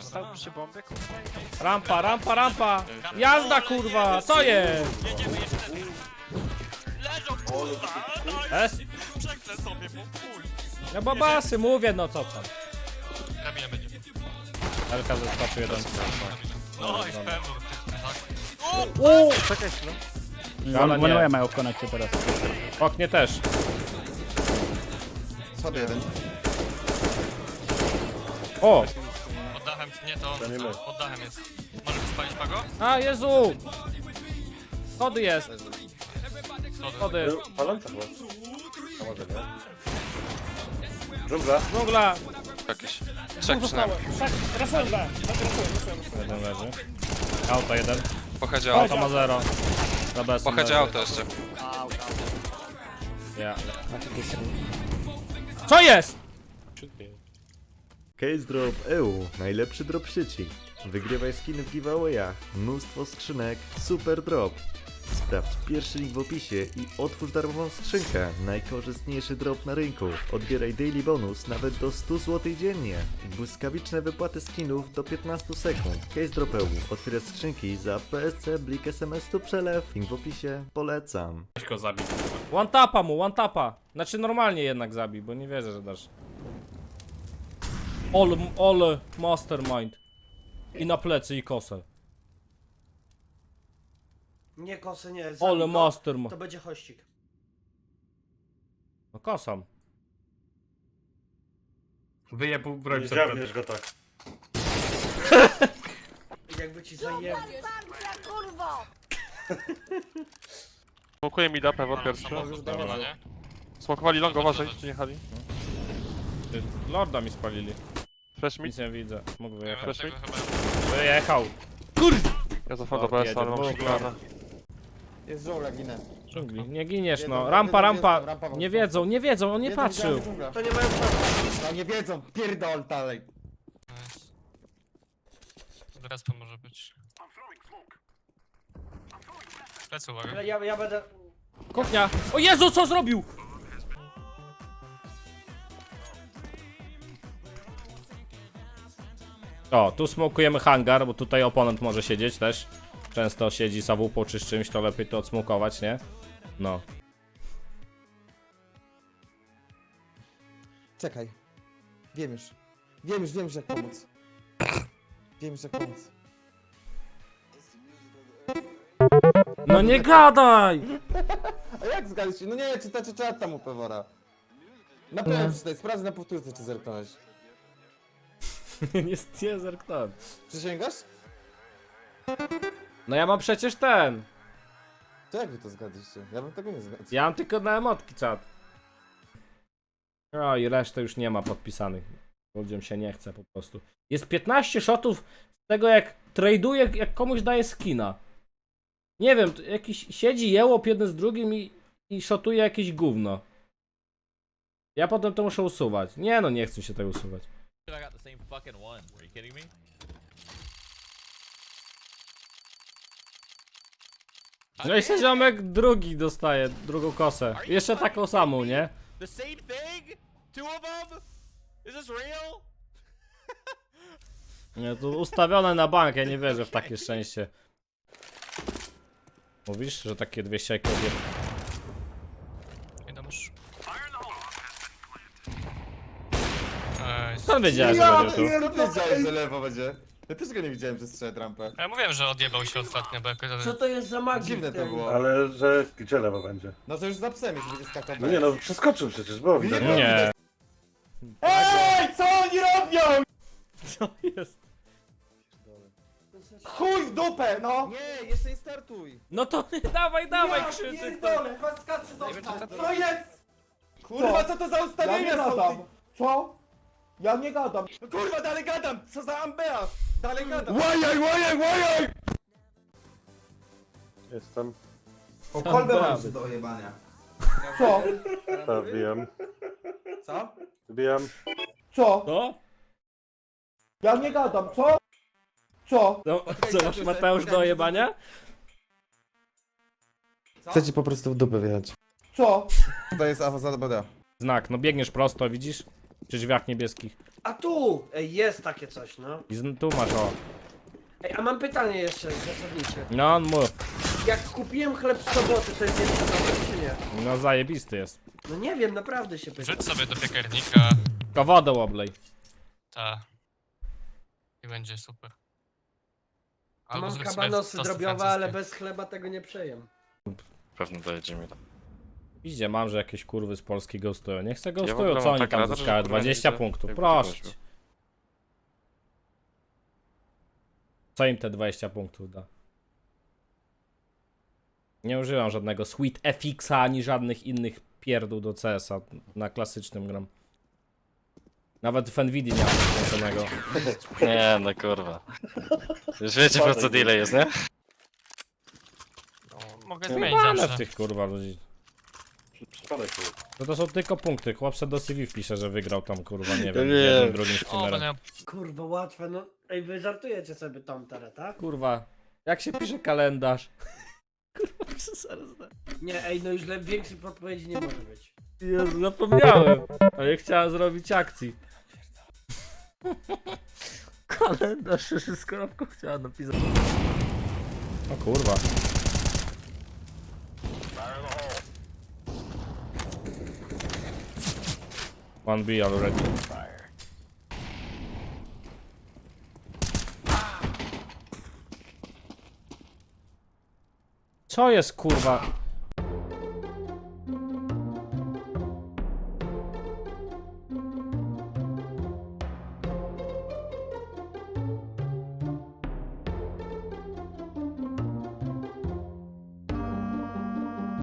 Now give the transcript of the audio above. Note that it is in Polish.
Stał przy bombie, kurwa. Rampa, rampa, rampa! Jazda kurwa! Co jest? Jedziemy jeszcze. Leżą kurwa! No Es? i przeklę sobie, bo chuj. No babasy, mówię no co tam. Drabina będzie. Elka zeskoczył jeden. Oj, pewno. Czekaj chwilę. Ale One nie. way mają w konekcie teraz. Oknie też. Sobie jeden. O! Nie to on, co? Pod dachem jest. Możemy spalić pago? A Jezu! Schody jest, Schody. schody. Paląca chyba. A może nie? Dżungla. Dżungla! Jakieś. Trzech przynajmniej. Jeden leży. Auto jeden. Pochodzie Auto auto. ma zero. Za bez. Pochodzie auto jeszcze. Ja. Co jest? Case Drop EU, najlepszy drop sieci. Wygrywaj skiny w giveawayach, mnóstwo skrzynek, super drop. Sprawdź pierwszy link w opisie i otwórz darmową skrzynkę. Najkorzystniejszy drop na rynku. Odbieraj daily bonus nawet do 100 zł dziennie. Błyskawiczne wypłaty skinów do 15 sekund. Case Drop EU. Otwieraj skrzynki za PSC, Blik, SMS tu przelew. Link w opisie. Polecam. Weź go. One tapa mu, one tapa. Znaczy normalnie jednak zabij, bo nie wierzę, że dasz. All, all mastermind. I na plecy i kosę. Nie kosy, nie. All zabij go, mastermind. To będzie hościk. No kosam. Wyjebł broń Nie przed dziabniesz go tak. Jakby ci kurwo! Smokuje mi da pewor pierwszy. Nie? Smokowali long, uważaj, czy jechali. Ty, Lorda mi spalili. Flash mi. Nic nie widzę. Mógł Ja wyjechać. tego chyba... Wyjechał. Ja cofam do BS, ale mam shotguna. Jest żołek, ginę. Dżungli. Nie giniesz no. Rampa, rampa. Nie wiedzą, nie wiedzą, on nie patrzył. To nie mają szans. No nie wiedzą, pierdol dalej. Teraz to może być. Plecy, uwaga. Ja, ja będę... Kuchnia. O Jezu, co zrobił? O, tu smokujemy hangar, bo tutaj oponent może siedzieć też. Często siedzi za WP czy z czymś, to lepiej to odsmokować, nie? No. Czekaj. Wiem już. Wiem już, wiem już jak pomóc. Wiem już jak pomóc. No nie gadaj! A jak zgadać się? No nie, czytacie czat tam u Pewora. Na pewno przeczytaj, sprawdź na powtórce czy zerknąłeś. nie, nie zerknąłem. Przysięgasz? No ja mam przecież ten. To jak wy to zgadliście? Ja bym tego nie zgadł. Ja mam tylko na emotki czat. O i resztę już nie ma podpisanych. Ludziom się nie chce po prostu. Jest 15 shotów z tego jak traduje, jak komuś daje skina. Nie wiem, to jakiś siedzi jełop jeden z drugim i, i shotuje jakieś gówno. Ja potem to muszę usuwać. Nie no, nie chcę się tego usuwać. Same fucking one. Are you kidding me? No i się ziomek drugi dostaje, drugą kosę. Jeszcze taką samą, nie? The same thing? Two of them? Is this real? Nie, to ustawione na bank, ja nie wierzę w takie szczęście. Mówisz, że takie dwie sieki obie... Idę już. Ej, Skąd wiedziałeś, że Ja będzie tu? skąd wiedziałeś, że lewo będzie? Ja też go nie widziałem przez trzech rampę. Ja mówiłem, że odjebał się ostatnio, bo jakoś... Co to jest za magia? Dziwne to było. Ale że gdzie lewo będzie? No to już za psem jest, będzie skakał. No nie no, przeskoczył przecież, było widać. Nie. EJ, co oni robią? Co jest? Chuj w dupę, no! Nie, jeszcze nie startuj. No to dawaj, dawaj, Ja krzyczy to. pierdolę, was skacze za Co jest? Kurwa, co to za ustawienia są? Co? Ja nie gadam. No kurwa, dalej gadam! Co za ambea? Dalej gadam. Łajaj, łajaj, łajaj! Jestem. O kolbę mam do ojebania. Co? To wbijam. Co? Wbijam. Co? No? Ja nie gadam, co? Co? No, co masz Mateusz do ojebania? Chcę ci po prostu w dupę wjechać. Co? To jest awa za BD. Znak, no biegniesz prosto, widzisz? Przy drzwiach niebieskich. A tu! Ej, jest takie coś, no. I z- tu masz o. Ej, a mam pytanie jeszcze zasadnicze. No on mów. Jak kupiłem chleb w sobotę, to jest jeszcze dobre, czy nie? No zajebisty jest. No nie wiem, naprawdę się pytam. Wrzuć sobie do piekarnika. Tylko wodę oblej. Ta. I będzie super. A mam zrób sobie kabanosy drobiowe, ale bez chleba tego nie przejem. Pewno dojedzie mi to. Widzicie, mam, że jakieś kurwy z Polski ghostują. Niech se w ogóle ghostują, co mam oni tam że zyskają? kurwa nie 20 widzę, punktów, jakby proszę. cię. Co im te 20 punktów da? Nie używam żadnego Sweet FX-a, ani żadnych innych pierdół do CS-a. Na klasycznym gram. Nawet w Nvidia nie mam włączonego. Nie, no kurwa. Już wiecie po co delay jest, nie? No, mogę zmienić Jebane w zawsze. tych kurwa ludzi. Przypadek był. No to są tylko punkty. Chłop se do CV wpisze, że wygrał tam kurwa, nie wiem, Nie. jednym, drugim O, streamerem. będę Kurwa, łatwe, no. Ej, wy żartujecie sobie tą tak? Kurwa, jak się pisze kalendarz? Kurwa, muszę zaraz Nie, ej, no już le- większych podpowiedzi nie może być. Jezu, zapomniałem. A ja chciałem zrobić akcji. Kalendarz z kropką chciałem napisać. O kurwa. B already. Co jest kurwa?